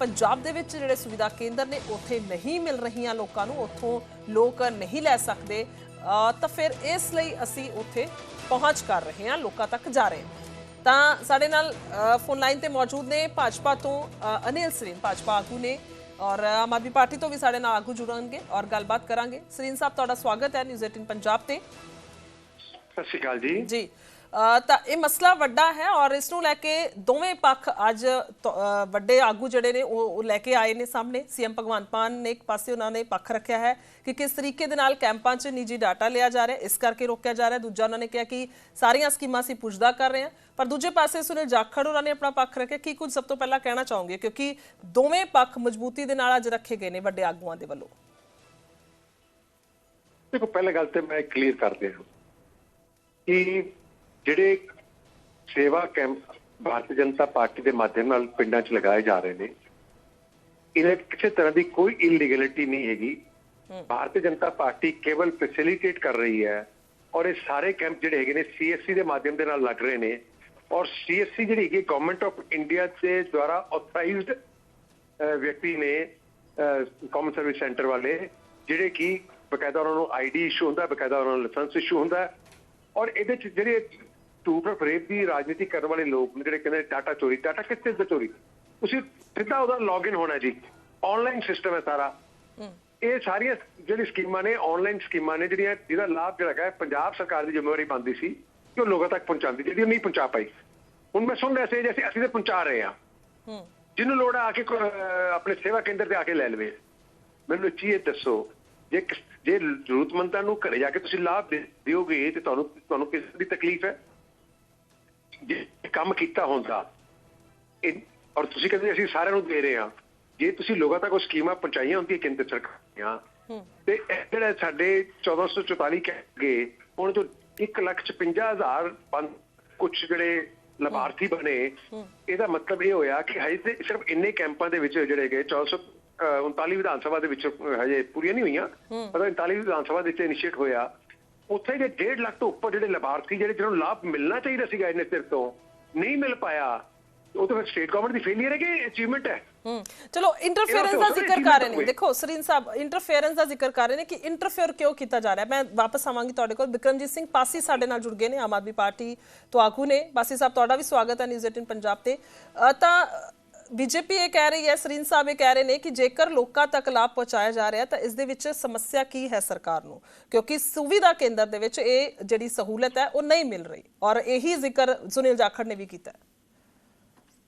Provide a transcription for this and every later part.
ਪੰਜਾਬ ਦੇ ਵਿੱਚ ਜਿਹੜੇ ਸੁਵਿਧਾ ਕੇਂਦਰ ਨੇ ਉੱਥੇ ਨਹੀਂ ਮਿਲ ਰਹੀਆਂ ਲੋਕਾਂ ਨੂੰ ਉੱਥੋਂ ਲੋਕ ਨਹੀਂ ਲੈ ਸਕਦੇ। ਅ, ਤਾਂ ਫਿਰ ਇਸ ਲਈ ਅਸੀਂ ਉੱਥੇ ਪਹੁੰਚ ਕਰ ਰਹੇ ਹਾਂ ਲੋਕਾਂ ਤੱਕ ਜਾ ਰਹੇ ਹਾਂ। ਤਾਂ ਸਾਡੇ ਨਾਲ ਅ, ਫੋਨ ਲਾਈਨ ਤੇ ਮੌਜੂਦ ਨੇ ਭਾਜਪਾ ਤੋਂ ਅ, ਅਨਿਲ ਸਰੀਨ ਭਾਜਪਾ ਆਗੂ ਨੇ। ਔਰ ਆਮ ਆਦਮੀ ਪਾਰਟੀ ਤੋਂ ਵੀ ਸਾਡੇ ਨਾਲ ਆਗੂ ਜੁੜਨਗੇ ਔਰ ਗੱਲਬਾਤ ਕਰਾਂਗੇ। ਸਰੀਨ ਸਾਹਿਬ ਤੁਹਾਡਾ ਸਵਾਗਤ ਹੈ ਨਿਊਜ਼ 18 ਪੰਜਾਬ ਤੇ। ਸਤਿ ਸ਼੍ਰੀ ਅਕਾਲ ਜੀ। ਜੀ। ਅ, ਤਾਂ ਇਹ ਮਸਲਾ ਵੱਡਾ ਹੈ ਔਰ ਇਸ ਨੂੰ ਲੈ ਕੇ ਦੋਵੇਂ ਪੱਖ ਅੱਜ ਤ- ਅ, ਵੱਡੇ ਆਗੂ ਜਿਹੜੇ ਨੇ ਉਹ ਉਹ ਲੈ ਕੇ ਆਏ ਨੇ ਸਾਹਮਣੇ ਸੀਐਮ ਭਗਵੰਤ ਮਾਨ ਨੇ ਇੱਕ ਪਾਸੇ ਉਹਨਾਂ ਨੇ ਪੱਖ ਰੱਖਿਆ ਹੈ ਕਿ ਕਿਸ ਤਰੀਕੇ ਦੇ ਨਾਲ ਕੈਂਪਾਂ 'ਚ ਨਿੱਜੀ ਡਾਟਾ ਲਿਆ ਜਾ ਰਿਹਾ ਹੈ ਇਸ ਕਰਕੇ ਰੋਕਿਆ ਜਾ ਰਿਹਾ ਹੈ ਦੂਜਾ ਉਹਨਾਂ ਨੇ ਕਿਹਾ ਕਿ ਸਾਰੀਆਂ ਸਕੀਮਾਂ ਅਸੀਂ ਪੁੱਛਦਾ ਕਰ ਰਹੇ ਹਾਂ ਪਰ ਦੂਜੇ ਪਾਸੇ ਸੁਨੀਲ ਜਾਖੜ ਉਹਨਾਂ ਨੇ ਆਪਣਾ ਪੱਖ ਰੱਖਿਆ ਕੀ ਕੁਝ ਸਭ ਤੋਂ ਪਹਿਲਾਂ ਕਹਿਣਾ ਚਾਹੋਗੇ ਕਿਉਂਕਿ ਦੋਵੇਂ ਪੱਖ ਮਜ਼ਬੂਤੀ ਦੇ ਨਾਲ ਅੱਜ ਰੱਖੇ ਗਏ ਨੇ ਵੱਡੇ ਆਗੂਆਂ ਦੇ ਵੱਲੋਂ ਦੇਖੋ ਪਹਿਲੇ ਗੱਲ ਤੇ ਮੈਂ ਕਲੀਅਰ ਕਰ ਦਿਆਂ ਕਿ ਜਿਹੜੇ ਸੇਵਾ ਕੈਂਪ ਭਾਰਤੀ ਜਨਤਾ ਪਾਰਟੀ ਦੇ ਮਾਧਿਅਮ ਨਾਲ ਪਿੰਡਾਂ 'ਚ ਲਗਾਏ ਜਾ ਰਹੇ ਨੇ ਇਹਨਾਂ ਕਿਸੇ ਤਰ੍ਹਾਂ ਦੀ ਕੋਈ ਇਲੀਗੈਲਿਟੀ ਨਹੀਂ ਹੈਗੀ। ਭਾਰਤੀ ਜਨਤਾ ਪਾਰਟੀ ਕੇਵਲ ਫੈਸਿਲਿਟੇਟ ਕਰ ਰਹੀ ਹੈ ਔਰ ਇਹ ਸਾਰੇ ਕੈਂਪ ਜਿਹੜੇ ਹੈਗੇ ਨੇ ਸੀਐਸਸੀ ਦੇ ਮਾਧਿਅਮ ਦੇ ਨਾਲ ਲੱਗ ਰਹੇ ਨੇ ਔਰ ਸੀਐਸਸੀ ਜਿਹੜੀ ਹੈਗੀ ਗਵਰਨਮੈਂਟ ਆਫ ਇੰਡੀਆ ਦੇ ਦੁਆਰਾ ਆਥੋਰਾਈਜ਼ਡ ਵਿਅਕਤੀ ਨੇ ਕਾਮਨ ਸਰਵਿਸ ਸੈਂਟਰ ਵਾਲੇ ਜਿਹੜੇ ਕਿ ਬਕਾਇਦਾ ਉਹਨਾਂ ਨੂੰ ਆਈਡੀ ਇਸ਼ੂ ਹੁੰਦਾ ਬਕਾਇਦਾ ਉਹਨਾਂ ਨੂੰ ਲਾਇਸੈਂਸ ਇਸ਼ੂ ਹੁੰਦਾ। ਔਰ ਇਹਦੇ ਚ ਜਿਹੜੇ ਟੂ ਫਰ ਰੇਪ ਦੀ ਰਾਜਨੀਤੀ ਕਰਨ ਵਾਲੇ ਲੋਕ ਨੇ ਜਿਹੜੇ ਕਹਿੰਦੇ ਡਾਟਾ ਚੋਰੀ ਡਾਟਾ ਚੀਜ਼ ਦਾ ਚੋਰੀ? ਤੁਸੀਂ ਸਿੱਧਾ ਉਹਦਾ ਲੌਗਇਨ ਹੋਣਾ ਜੀ। ਆਨਲਾਈਨ ਸਿਸਟਮ ਹੈ ਸਾਰਾ। ਇਹ ਸਾਰੀਆਂ ਜਿਹੜੀ ਸਕੀਮਾਂ ਨੇ ਆਨਲਾਈਨ ਸਕੀਮਾਂ ਨੇ ਜਿਹੜੀਆਂ ਜਿਹਦਾ ਲਾਭ ਜਿਹੜਾ ਹੈ, ਪੰਜਾਬ ਸਰਕਾਰ ਦੀ ਜ਼ਿੰਮੇਵਾਰੀ ਬਣਦੀ ਸੀ ਕਿ ਉਹ ਲੋਕਾਂ ਤੱਕ ਪਹੁੰਚਾਉਂਦੀ ਜਿਹੜੀ ਉਹ ਨਹੀਂ ਪਹੁੰਚਾ ਪਾਈ। ਹੁਣ ਮੈਂ ਸੁਣ ਰਿਹਾ ਸੀ ਜੈਸੇ ਅਸੀਂ ਤੇ ਪਹੁੰਚਾ ਰਹੇ ਹਾਂ। ਜਿਹਨੂੰ ਲੋੜ ਆ ਕੇ ਆਪਣੇ ਸੇਵਾ ਕੇਂਦਰ ਤੇ ਆ ਕੇ ਲੈ ਲਵੇ। ਮੈਨੂੰ ਚੀਜ਼ ਇਹ ਦੱਸੋ ਜੇ ਜੇ ਜ਼ਰੂਰਤਮੰਦਾਂ ਨੂੰ ਘਰੇ ਜਾ ਕੇ ਤੁਸੀਂ ਲਾਭ ਦੇ- ਦਿਓਗੇ ਤੇ ਤੁਹਾਨੂੰ ਤੁਹਾਨੂੰ ਕਿਸ ਦੀ ਤਕਲੀਫ ਹੈ? ਜੇ ਕੰਮ ਕੀਤਾ ਹੁੰਦਾ ਇਹ ਔਰ ਤੁਸੀਂ ਕਹਿੰਦੇ ਅਸੀਂ ਸਾਰਿਆਂ ਨੂੰ ਦੇ ਰਹੇ ਹਾਂ। ਜੇ ਤੁਸੀਂ ਲੋਕਾਂ ਤੱਕ ਉਹ ਸਕੀਮਾਂ ਪਹੁੰਚਾਈਆਂ ਹੁੰਦੀਆਂ ਕੇਂਦਰ ਸਰਕਾਰ ਤੇ ਜਿਹੜੇ ਸਾਡੇ 1444 ਕਹਿ ਹੁਣ ਜੋ 1 ਲੱਖ 55000 ਕੁਝ ਜਿਹੜੇ ਲਾਭਾਰਥੀ ਬਣੇ ਇਹਦਾ ਮਤਲਬ ਇਹ ਹੋਇਆ ਕਿ ਹਜੇ ਤੇ ਸਿਰਫ ਇੰਨੇ ਕੈਂਪਾਂ ਦੇ ਵਿੱਚ ਜਿਹੜੇ ਗਏ 439 ਵਿਧਾਨ ਸਭਾ ਦੇ ਵਿੱਚ ਹਜੇ ਪੂਰੀਆਂ ਨਹੀਂ ਹੋਈਆਂ ਪਰ 39 ਵਿਧਾਨ ਸਭਾ ਦੇ ਵਿੱਚ ਇਨੀਸ਼ੀਏਟ ਹੋਇਆ। ਉੱਥੇ ਜੇ 1.5 ਲੱਖ ਤੋਂ ਉੱਪਰ ਜਿਹੜੇ ਲਾਭਾਰਥੀ ਜਿਹੜੇ ਜਿਹਨਾਂ ਨੂੰ ਲਾਭ ਮਿਲਣਾ ਚਾਹੀਦਾ ਸੀਗਾ ਇਹਨੇ ਸਿਰ ਤੋਂ ਨਹੀਂ ਮਿਲ ਪਾਇਆ ਉਹ ਤਾਂ ਫਿਰ ਸਟੇਟ ਗਵਰਨਮੈਂਟ ਦੀ ਫੇਲਿਅਰ ਹੈ ਕਿ ਅਚੀਵਮੈਂਟ ਹੈ? ਹੂੰ ਚਲੋ ਇੰਟਰਫੇਰੈਂਸ ਦਾ ਜ਼ਿਕਰ ਕਰ ਰਹੇ ਨੇ। ਦੇਖੋ ਸਰੀਨ ਸਾਹਿਬ ਇੰਟਰਫੇਰੈਂਸ ਦਾ ਜ਼ਿਕਰ ਕਰ ਰਹੇ ਨੇ ਕਿ ਇੰਟਰਫੇਅਰ ਕਿਉਂ ਕੀਤਾ ਜਾ ਰਿਹਾ? ਮੈਂ ਵਾਪਸ ਆਵਾਂਗੀ ਤੁਹਾਡੇ ਕੋਲ। ਬਿਕਰਮਜੀਤ ਸਿੰਘ ਪਾਸੀ ਸਾਡੇ ਨਾਲ ਜੁੜ ਗਏ ਨੇ ਆਮ ਆਦਮੀ ਪਾਰਟੀ ਤੋਂ ਆਗੂ ਨੇ। ਪਾਸੀ ਸਾਹਿਬ ਤੁਹਾਡਾ ਵੀ ਸਵਾਗਤ ਹੈ ਨਿਊਜ਼ 18 ਪੰਜਾਬ ਤੇ। ਤਾਂ ਬੀਜੇਪੀ ਇਹ ਕਹਿ ਰਹੀ ਹੈ ਸਰੀਨ ਸਾਹਿਬ ਇਹ ਕਹਿ ਰਹੇ ਨੇ ਕਿ ਜੇਕਰ ਲੋਕਾਂ ਤੱਕ ਲਾਭ ਪਹੁੰਚਾਇਆ ਜਾ ਰਿਹਾ ਤਾਂ ਇਸ ਦੇ ਵਿੱਚ ਸਮੱਸਿਆ ਕੀ ਹੈ ਸਰਕਾਰ ਨੂੰ? ਕਿਉਂਕਿ ਸੁਵਿਧਾ ਕੇਂਦਰ ਦੇ ਵਿੱਚ ਇਹ ਜਿਹੜੀ ਸਹੂਲਤ ਹੈ, ਉਹ ਨਹੀਂ ਮਿਲ ਰਹੀ। ਔਰ ਇਹੀ ਜ਼ਿਕਰ ਸੁਨੀਲ ਜਾਖੜ ਨੇ ਵੀ ਕੀਤਾ ਹੈ।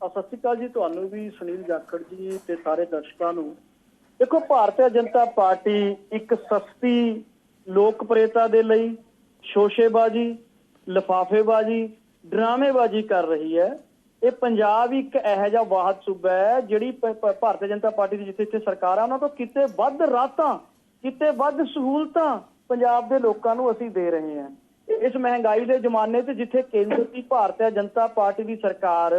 ਸਤਿ ਸ਼੍ਰੀ ਅਕਾਲ ਜੀ, ਤੁਹਾਨੂੰ ਵੀ ਸੁਨੀਲ ਜਾਖੜ ਜੀ ਤੇ ਸਾਰੇ ਦਰਸ਼ਕਾਂ ਨੂੰ। ਦੇਖੋ, ਭਾਰਤੀ ਜਨਤਾ ਪਾਰਟੀ ਇੱਕ ਸਸਤੀ ਲੋਕਪ੍ਰਿਯਤਾ ਦੇ ਲਈ ਸ਼ੋਸ਼ੇਬਾਜ਼ੀ, ਲਫਾਫੇਬਾਜ਼ੀ, ਡਰਾਮੇਬਾਜ਼ੀ ਕਰ ਰਹੀ ਹੈ। ਇਹ ਪੰਜਾਬ ਇੱਕ ਇਹੋ ਜਿਹਾ ਵਾਹਦ ਸੂਬਾ ਹੈ ਜਿਹੜੀ ਭਾਰਤੀ ਜਨਤਾ ਪਾਰਟੀ ਦੀ ਜਿੱਥੇ ਇੱਥੇ ਸਰਕਾਰ ਆ, ਉਹਨਾਂ ਤੋਂ ਕਿਤੇ ਵੱਧ ਰਾਤਾਂ, ਕਿਤੇ ਵੱਧ ਸਹੂਲਤਾਂ ਪੰਜਾਬ ਦੇ ਲੋਕਾਂ ਨੂੰ ਅਸੀਂ ਦੇ ਰਹੇ ਹਾਂ। ਇਸ ਮਹਿੰਗਾਈ ਦੇ ਜ਼ਮਾਨੇ ਚ ਜਿੱਥੇ ਕੇਂਦਰ ਦੀ ਭਾਰਤੀ ਜਨਤਾ ਪਾਰਟੀ ਦੀ ਸਰਕਾਰ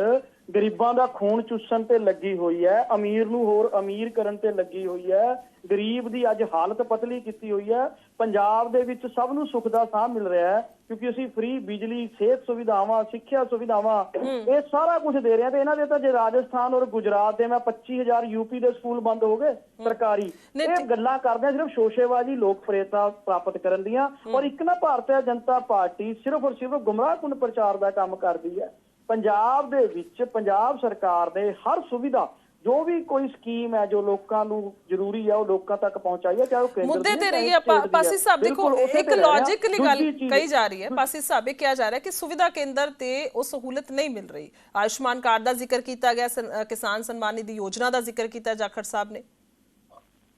ਗਰੀਬਾਂ ਦਾ ਖੂਨ ਚੂਸਣ ਤੇ ਲੱਗੀ ਹੋਈ ਹੈ ਅਮੀਰ ਨੂੰ ਹੋਰ ਅਮੀਰ ਕਰਨ ਤੇ ਲੱਗੀ ਹੋਈ ਹੈ ਗਰੀਬ ਦੀ ਅੱਜ ਹਾਲਤ ਪਤਲੀ ਕੀਤੀ ਹੋਈ ਹੈ ਪੰਜਾਬ ਦੇ ਵਿੱਚ ਸਭ ਨੂੰ ਸੁੱਖ ਦਾ ਸਾਹ ਮਿਲ ਰਿਹਾ ਹੈ ਕਿਉਂਕਿ ਅਸੀਂ ਫ੍ਰੀ ਬਿਜਲੀ ਸਿਹਤ ਸੁਵਿਧਾਵਾਂ ਸਿੱਖਿਆ ਸੁਵਿਧਾਵਾਂ ਇਹ ਸਾਰਾ ਕੁਝ ਦੇ ਰਹੇ ਹਾਂ ਤੇ ਇਹਨਾਂ ਦੇ ਤਾਂ ਜੇ ਰਾਜਸਥਾਨ ਔਰ ਗੁਜਰਾਤ ਦੇ ਮੈਂ 25000 ਯੂਪੀ ਦੇ ਸਕੂਲ ਬੰਦ ਹੋ ਗਏ ਸਰਕਾਰੀ ਇਹ ਗੱਲਾਂ ਕਰਦੇ ਆ ਸਿਰਫ ਸ਼ੋਸ਼ੇਬਾਜ਼ੀ ਲੋਕਪ੍ਰਿਯਤਾ ਪ੍ਰਾਪਤ ਕਰਨ ਦੀਆਂ ਔਰ ਇੱਕ ਨਾ ਭਾਰਤੀ ਜਨਤਾ ਪਾਰਟੀ ਸਿਰਫ ਔਰ ਸਿਰਫ ਗੁੰਮਰਾਹਕੁਨ ਪ੍ਰਚਾਰ ਦਾ ਕੰਮ ਕਰਦੀ ਹੈ। ਪੰਜਾਬ ਦੇ ਵਿੱਚ ਪੰਜਾਬ ਸਰਕਾਰ ਨੇ ਹਰ ਸੁਵਿਧਾ ਜੋ ਵੀ ਕੋਈ ਸਕੀਮ ਹੈ ਜੋ ਲੋਕਾਂ ਨੂੰ ਜ਼ਰੂਰੀ ਹੈ ਉਹ ਲੋਕਾਂ ਤੱਕ ਪਹੁੰਚਾਈ ਹੈ ਚਾਹੇ ਉਹ ਕੇਂਦਰ ਮੁੱਦੇ ਤੇ ਰਹੀ ਹੈ। ਪਾਸੀ ਸਾਹਿਬ ਦੇਖੋ ਇੱਕ। ਲੌਜੀਕਲੀ ਗੱਲ ਕਹੀ ਜਾ ਰਹੀ ਹੈ ਪਾਸੀ ਸਾਹਿਬ ਇਹ ਕਿਹਾ ਜਾ ਰਿਹਾ ਕਿ ਸੁਵਿਧਾ ਕੇਂਦਰ ਤੇ ਉਹ ਸਹੂਲਤ ਨਹੀਂ ਮਿਲ ਰਹੀ ਆਯੁਸ਼ਮਾਨ ਕਾਰਡ ਦਾ ਜ਼ਿਕਰ ਕੀਤਾ ਗਿਆ ਕਿਸਾਨ ਸਨਮਾਨ ਨਿਧੀ ਯੋਜਨਾ ਦਾ ਜ਼ਿਕਰ ਕੀਤਾ ਜਾਖੜ ਸਾਹਿਬ ਨੇ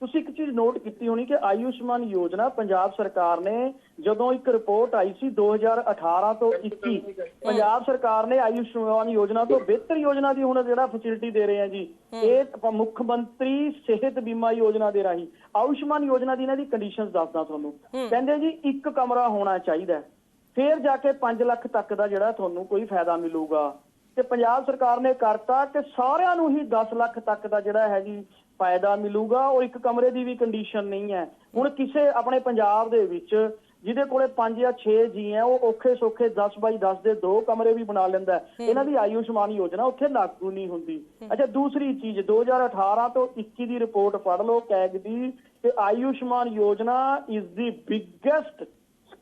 ਤੁਸੀਂ ਇੱਕ ਚੀਜ਼ ਨੋਟ ਕੀਤੀ ਹੋਣੀ ਕਿ ਆਯੁਸ਼ਮਾਨ ਯੋਜਨਾ ਪੰਜਾਬ ਸਰਕਾਰ ਨੇ ਜਦੋਂ ਇੱਕ ਰਿਪੋਰਟ ਆਈ ਸੀ 2018 ਤੋਂ 21 ਪੰਜਾਬ ਸਰਕਾਰ ਨੇ ਆਯੁਸ਼ਮਾਨ ਯੋਜਨਾ ਤੋਂ ਬਿਹਤਰ ਯੋਜਨਾ ਦੀ ਹੁਣ ਜਿਹੜਾ ਫੈਸਿਲਿਟੀ ਦੇ ਰਹੇ ਆ ਜੀ ਇਹ ਮੁੱਖ ਮੰਤਰੀ ਸਿਹਤ ਬੀਮਾ ਯੋਜਨਾ ਦੇ ਰਾਹੀਂ ਆਯੁਸ਼ਮਾਨ ਯੋਜਨਾ ਦੀ ਇਹਨਾਂ ਦੀ ਕੰਡੀਸ਼ਨਸ ਦੱਸਦਾ ਤੁਹਾਨੂੰ ਕਹਿੰਦੇ ਜੀ ਇੱਕ ਕਮਰਾ ਹੋਣਾ ਚਾਹੀਦਾ। ਫਿਰ ਜਾ ਕੇ 5 ਲੱਖ ਤੱਕ ਦਾ ਜਿਹੜਾ ਤੁਹਾਨੂੰ ਕੋਈ ਫਾਇਦਾ ਮਿਲੂਗਾ ਤੇ ਪੰਜਾਬ ਸਰਕਾਰ ਨੇ ਕਰਤਾ ਕਿ ਸਾਰਿਆਂ ਨੂੰ ਹੀ 10 ਲੱਖ ਤੱਕ ਦਾ ਜਿਹੜਾ ਹੈ ਜੀ ਫਾਇਦਾ ਮਿਲੂਗਾ ਔਰ ਇੱਕ ਕਮਰੇ ਦੀ ਵੀ ਕੰਡੀਸ਼ਨ ਨਹੀਂ ਹੈ। ਹੁਣ ਕਿਸੇ ਆਪਣੇ ਪੰਜਾਬ ਦੇ ਵਿੱਚ ਜਿਹਦੇ ਕੋਲੇ 5 ਜਾਂ 6 ਜੀ ਹੈ ਉਹ ਔਖੇ ਸੌਖੇ 10 ਬਾਈ 10 ਦੇ ਦੋ ਕਮਰੇ ਵੀ ਬਣਾ ਲੈਂਦਾ। ਇਹਨਾਂ ਦੀ ਆਯੁਸ਼ਮਾਨ ਯੋਜਨਾ ਉੱਥੇ ਲਾਗੂ ਨਹੀਂ ਹੁੰਦੀ। ਅੱਛਾ ਦੂਸਰੀ ਚੀਜ਼ 2018 ਤੋਂ 21 ਦੀ ਰਿਪੋਰਟ ਪੜ੍ਹ ਲਓ ਕੈਗ ਦੀ ਕਿ ਆਯੁਸ਼ਮਾਨ ਯੋਜਨਾ is the biggest